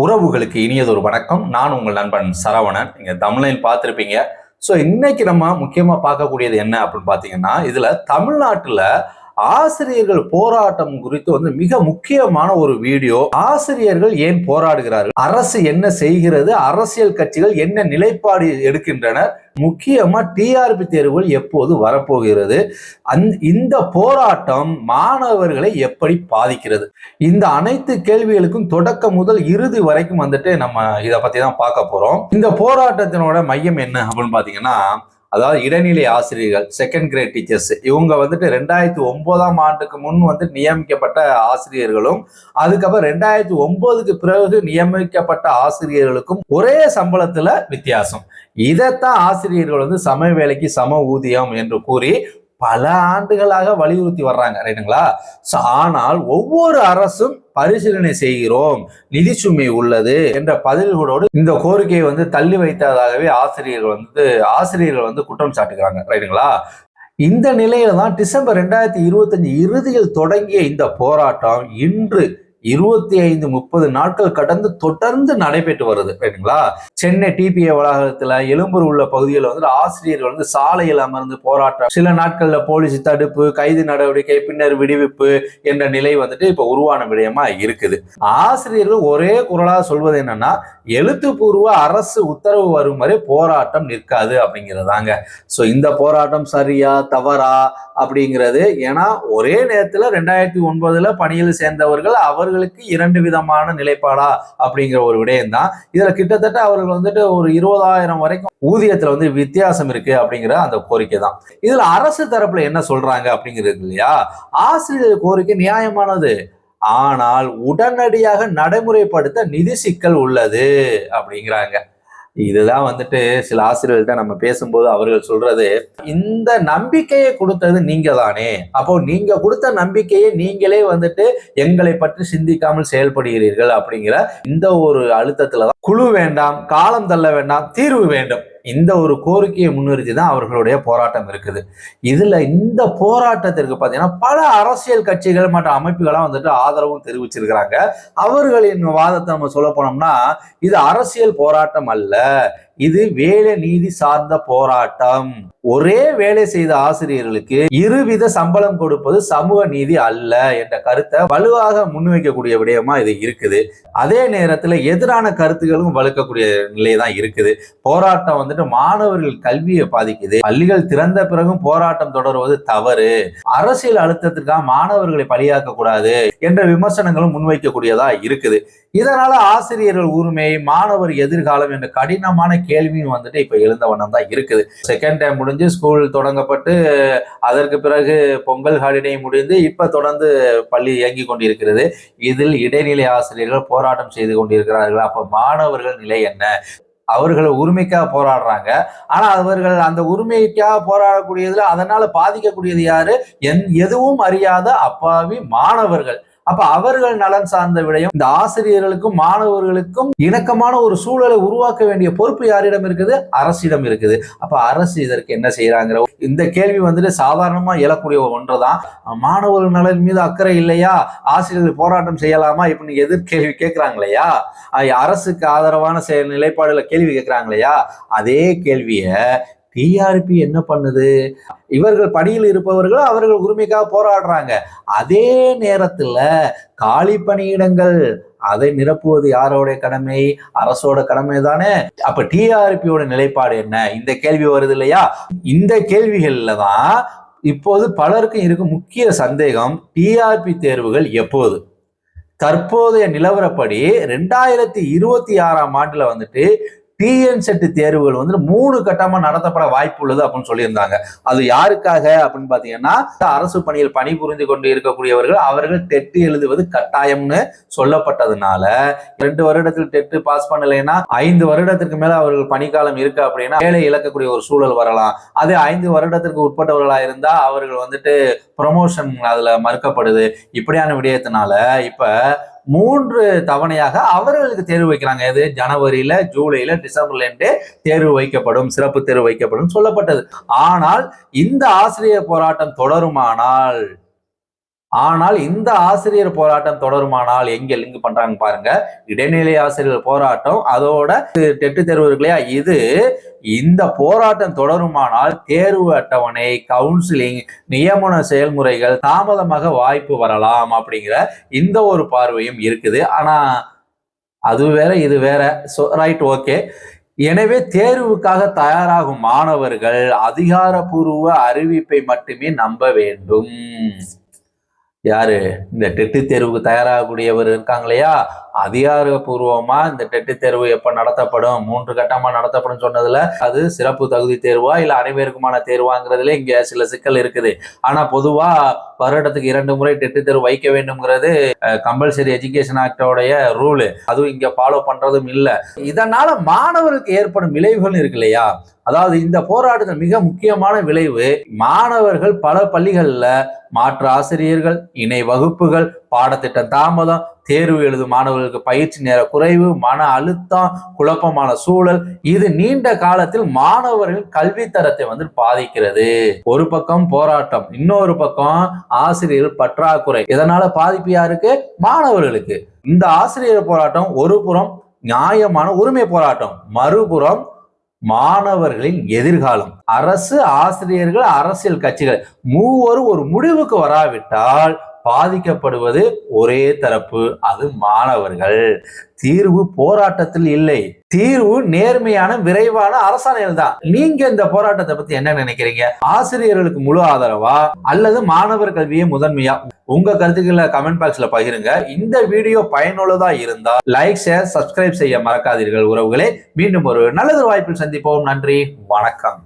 உறவுகளுக்கு இனியதொரு வணக்கம். நான் உங்கள் நண்பன் சரவணன். நீங்கள் தமிழில் பார்த்துருப்பீங்க. ஸோ இன்னைக்கு நம்ம முக்கியமாக பார்க்கக்கூடியது என்ன அப்படின்னு பார்த்தீங்கன்னா இதில் தமிழ்நாட்டில் ஆசிரியர்கள் போராட்டம் குறித்து வந்து மிக முக்கியமான ஒரு வீடியோ. ஆசிரியர்கள் ஏன் போராடுகிறார்கள்? அரசு என்ன செய்கிறது? அரசியல் கட்சிகள் என்ன நிலைப்பாடு எடுக்கின்றனர்? முக்கியமா டிஆர்பி தேர்வுகள் எப்போது வரப்போகிறது? அந் இந்த போராட்டம் மாணவர்களை எப்படி பாதிக்கிறது? இந்த அனைத்து கேள்விகளுக்கும் தொடக்கம் முதல் இறுதி வரைக்கும் வந்துட்டு நம்ம இதை பத்தி தான் பார்க்க போறோம். இந்த போராட்டத்தினோட மையம் என்ன அப்படின்னு பாத்தீங்கன்னா அதாவது இடைநிலை ஆசிரியர்கள் செகண்ட் கிரேட் டீச்சர்ஸ் இவங்க வந்துட்டு ரெண்டாயிரத்தி ஒன்பதாம் ஆண்டுக்கு முன் வந்து நியமிக்கப்பட்ட ஆசிரியர்களும் அதுக்கப்புறம் ரெண்டாயிரத்தி ஒன்பதுக்கு பிறகு நியமிக்கப்பட்ட ஆசிரியர்களுக்கும் ஒரே சம்பளத்துல வித்தியாசம். இதைத்தான் ஆசிரியர்கள் வந்து சம வேலைக்கு சம ஊதியம் என்று கூறி பல ஆண்டுகளாக வலியுறுத்தி வர்றாங்க ரைட்டுங்களா? ஆனால் ஒவ்வொரு அரசும் பரிசீலனை செய்கிறோம் நிதி சுமை உள்ளது என்ற பதில்களோடு இந்த கோரிக்கையை வந்து தள்ளி வைத்ததாகவே ஆசிரியர்கள் வந்து ஆசிரியர்கள் வந்து குற்றம் சாட்டுகிறாங்க ரைட்டுங்களா? இந்த நிலையில தான் டிசம்பர் ரெண்டாயிரத்தி இருபத்தஞ்சு இறுதியில் தொடங்கிய இந்த போராட்டம் இன்று இருபத்தி ஐந்து முப்பது நாட்கள் கடந்து தொடர்ந்து நடைபெற்று வருது ரைட்டுங்களா சென்னை டிபிஏ வளாகத்துல எழும்பூர் உள்ள பகுதியில் வந்து ஆசிரியர்கள் வந்து சாலையில் அமர்ந்து போராட்டம். சில நாட்கள்ல போலீஸ் தடுப்பு கைது நடவடிக்கை பின்னர் விடுவிப்பு என்ற நிலை வந்துட்டு இப்ப உருவான விடயமா இருக்குது. ஆசிரியர்கள் ஒரே குரலா சொல்வது என்னன்னா எழுத்துப்பூர்வ அரசு உத்தரவு வரும் வரை போராட்டம் நிற்காது அப்படிங்கிறதாங்க. ஸோ இந்த போராட்டம் சரியா தவறா அப்படிங்கிறது ஏன்னா ஒரே நேரத்துல ரெண்டாயிரத்தி ஒன்பதுல பணியில் சேர்ந்தவர்கள் அவர் அவர்களுக்கு இரண்டு விதமான நிலைப்பாடா அப்படிங்கிற ஒரு விடயம் தான் இதுல கிட்டத்தட்ட அவர்கள் வந்துட்டு ஒரு இருபதாயிரம் வரைக்கும் ஊதியத்துல வந்து வித்தியாசம் இருக்கு அப்படிங்கிற அந்த கோரிக்கை தான் இதுல அரசு தரப்புல என்ன சொல்றாங்க அப்படிங்கிறது இல்லையா? ஆசிரியர் கோரிக்கை நியாயமானது. ஆனால் உடனடியாக நடைமுறைப்படுத்த நிதி சிக்கல் உள்ளது அப்படிங்கிறாங்க. இதுதான் வந்துட்டு சில ஆசிரியர்கள்ட்ட நம்ம பேசும்போது அவர்கள் சொல்றது இந்த நம்பிக்கையை கொடுத்தது நீங்க தானே அப்போ நீங்க கொடுத்த நம்பிக்கையை நீங்களே வந்துட்டு எங்களை பற்றி சிந்திக்காமல் செயல்படுகிறீர்கள் அப்படிங்கிற இந்த ஒரு அழுத்தத்துல தான் குழு வேண்டாம் காலம் தள்ள வேண்டாம் தீர்வு வேண்டும். இந்த ஒரு கோரிக்கையை முன்னிறுத்தி தான் அவர்களுடைய போராட்டம் இருக்குது. இதுல இந்த போராட்டத்திற்கு பார்த்தீங்கன்னா பல அரசியல் கட்சிகள் மற்றும் அமைப்புகளாம் வந்துட்டு ஆதரவும் தெரிவிச்சிருக்கிறாங்க. அவர்களின் வாதத்தை நம்ம சொல்ல போனோம்னா இது அரசியல் போராட்டம் அல்ல. இது வேலை நீதி சார்ந்த போராட்டம். ஒரே வேலை செய்த ஆசிரியர்களுக்கு இருவித சம்பளம் கொடுப்பது சமூக நீதி அல்ல என்ற கருத்தை வலுவாக முன்வைக்கக்கூடிய விடயமா இது இருக்குது. அதே நேரத்துல எதிரான கருத்துகளும் வலுக்கக்கூடிய நிலை தான் இருக்குது. போராட்டம் வந்துட்டு மாணவர்கள் கல்வியை பாதிக்குது. பள்ளிகள் திறந்த பிறகும் போராட்டம் தொடர்வது தவறு. அரசியல் அழுத்தத்திற்காக மாணவர்களை பலியாக்க கூடாது என்ற விமர்சனங்களும் முன்வைக்கக்கூடியதா இருக்குது. இதனால ஆசிரியர்கள் உரிமை மாணவர் எதிர்காலம் என்ற கடினமான கேள்வியும் வந்துட்டு இப்போ எழுந்த வண்ணம் தான் இருக்குது. செகண்ட் டைம் முடிஞ்சு ஸ்கூல் தொடங்கப்பட்டு அதற்கு பிறகு பொங்கல் ஹாலிடே முடிந்து இப்போ தொடர்ந்து பள்ளி இயங்கி கொண்டிருக்கிறது. இதில் இடைநிலை ஆசிரியர்கள் போராட்டம் செய்து கொண்டிருக்கிறார்கள். அப்போ மாணவர்கள் நிலை என்ன? அவர்கள் உரிமைக்காக போராடுறாங்க. ஆனா அவர்கள் அந்த உரிமைக்காக போராடக்கூடியதுல அதனால பாதிக்கக்கூடியது யாரு? என் எதுவும் அறியாத அப்பாவி மாணவர்கள். அப்ப அவர்கள் நலன் சார்ந்த விடயம் இந்த ஆசிரியர்களுக்கும் மாணவர்களுக்கும் இணக்கமான ஒரு சூழலை உருவாக்க வேண்டிய பொறுப்பு யாரிடம் இருக்குது? அரசிடம் இருக்குது. அப்ப அரசு இதற்கு என்ன செய்யறாங்கிற இந்த கேள்வி வந்துட்டு சாதாரணமா எழக்கூடிய ஒன்றுதான். மாணவர்கள் நலன் மீது அக்கறை இல்லையா? ஆசிரியர்கள் போராட்டம் செய்யலாமா? இப்படி எதிர்கேள்வி கேட்கிறாங்க இல்லையா அரசுக்கு ஆதரவான செயல் நிலைப்பாடுல கேள்வி கேட்கிறாங்க இல்லையா அதே கேள்வியை டிஆர்பி என்ன பண்ணுது? இவர்கள் பணியில் இருப்பவர்கள் அவர்கள் உரிமைக்காக போராடுறாங்க. அதே நேரத்துல காலி பணியிடங்கள் அதை நிரப்புவது யாரோடைய கடமை? அரசோட கடமை தானே? அப்ப டிஆர்பியோட நிலைப்பாடு என்ன? இந்த கேள்வி வருது இல்லையா? இந்த கேள்விகள்ல தான் இப்போது பலருக்கும் இருக்கும் முக்கிய சந்தேகம் டிஆர்பி தேர்வுகள் எப்போது? தற்போதைய நிலவரப்படி ரெண்டாயிரத்தி இருபத்தி ஆறாம் ஆண்டுல வந்துட்டு டிஎன் செட்டு தேர்வுகள் வந்து மூணு கட்டமா நடத்தப்பட வாய்ப்பு உள்ளது அப்படின்னு சொல்லியிருந்தாங்க. அது யாருக்காக அப்படின்னு பாத்தீங்கன்னா அரசு பணியில் பணிபுரிந்து கொண்டு இருக்கக்கூடியவர்கள் அவர்கள் டெட்டு எழுதுவது கட்டாயம்னு சொல்லப்பட்டதுனால ரெண்டு வருடத்தில் டெட்டு பாஸ் பண்ணலைன்னா ஐந்து வருடத்திற்கு மேல அவர்கள் பணிக்காலம் இருக்கு அப்படின்னா வேலை இழக்கக்கூடிய ஒரு சூழல் வரலாம். அதே ஐந்து வருடத்திற்கு உட்பட்டவர்களா இருந்தா அவர்கள் வந்துட்டு ப்ரொமோஷன் அதுல மறுக்கப்படுது. இப்படியான விடயத்தினால இப்ப மூன்று தவணையாக அவர்களுக்கு தேர்வு வைக்கிறாங்க. எது? ஜனவரியில ஜூலையில டிசம்பர்ல தேர்வு வைக்கப்படும் சிறப்பு தேர்வு வைக்கப்படும் சொல்லப்பட்டது. ஆனால் இந்த ஆசிரியர் போராட்டம் தொடருமானால் ஆனால் இந்த ஆசிரியர் போராட்டம் தொடருமானால் எங்க லிங்க் பண்றாங்க பாருங்க. இடைநிலை ஆசிரியர் போராட்டம் அதோட டெட்டு தேர்வு இருக்கு இல்லையா? இது இந்த போராட்டம் தொடருமானால் தேர்வு அட்டவணை கவுன்சிலிங் நியமன செயல்முறைகள் தாமதமாக வாய்ப்பு வரலாம் அப்படிங்கிற இந்த ஒரு பார்வையும் இருக்குது. ஆனா அது வேற இது வேற. ரைட் ஓகே எனவே தேர்வுக்காக தயாராகும் மாணவர்கள் அதிகாரப்பூர்வ அறிவிப்பை மட்டுமே நம்ப வேண்டும். யாரு? இந்த டெட்டு தேர்வுக்கு தயாராகக்கூடியவர் இருக்காங்க இல்லையா அதிகாரபூர்வமா இந்த டெட்டு தேர்வு எப்ப நடத்தப்படும்? மூன்று கட்டமா நடத்தப்படும் சொன்னதுல அது சிறப்பு தகுதி தேர்வா இல்ல அனைவருக்குமான தேர்வாங்கிறதுல இங்க சில சிக்கல் இருக்குது. ஆனா பொதுவா வருடத்துக்கு இரண்டு முறை டெட்டு தேர்வு வைக்க வேண்டும்ங்கிறது கம்பல்சரி எஜுகேஷன் ஆக்டோடைய ரூலு அதுவும் இங்க ஃபாலோ பண்றதும் இல்லை. இதனால மாணவருக்கு ஏற்படும் விளைவுகள் இருக்கு இல்லையா? அதாவது இந்த போராட்டத்தில் மிக முக்கியமான விளைவு மாணவர்கள் பல பள்ளிகளில் மாற்று ஆசிரியர்கள் இணை வகுப்புகள் பாடத்திட்டம் தாமதம் தேர்வு எழுதும் மாணவர்களுக்கு பயிற்சி நேர குறைவு மன அழுத்தம் குழப்பமான சூழல் இது நீண்ட காலத்தில் மாணவர்கள் கல்வி தரத்தை வந்து பாதிக்கிறது. ஒரு பக்கம் போராட்டம் இன்னொரு பக்கம் ஆசிரியர் பற்றாக்குறை. இதனால பாதிப்பு யாருக்கு? மாணவர்களுக்கு. இந்த ஆசிரியர் போராட்டம் ஒரு புறம் நியாயமான உரிமை போராட்டம் மறுபுறம் மாணவர்களின் எதிர்காலம். அரசு ஆசிரியர்கள் அரசியல் கட்சிகள் மூவரும் ஒரு முடிவுக்கு வராவிட்டால் பாதிக்கப்படுவது ஒரே தரப்பு அது மாணவர்கள். தீர்வு போராட்டத்தில் இல்லை. தீர்வு நேர்மையான விரைவான அரசாணைகள் தான். நீங்க இந்த போராட்டத்தை பத்தி என்ன நினைக்கிறீங்க? ஆசிரியர்களுக்கு முழு ஆதரவா? அல்லது மாணவர் கல்வியே முதன்மையா? உங்க கருத்துக்களை கமெண்ட் பாக்ஸ்ல பகிருங்க. இந்த வீடியோ பயனுள்ளதா இருந்தா லைக் ஷேர் சப்ஸ்கிரைப் செய்ய மறக்காதீர்கள் உறவுகளே. மீண்டும் ஒரு நல்லது வாய்ப்பில் சந்திப்போம். நன்றி வணக்கம்.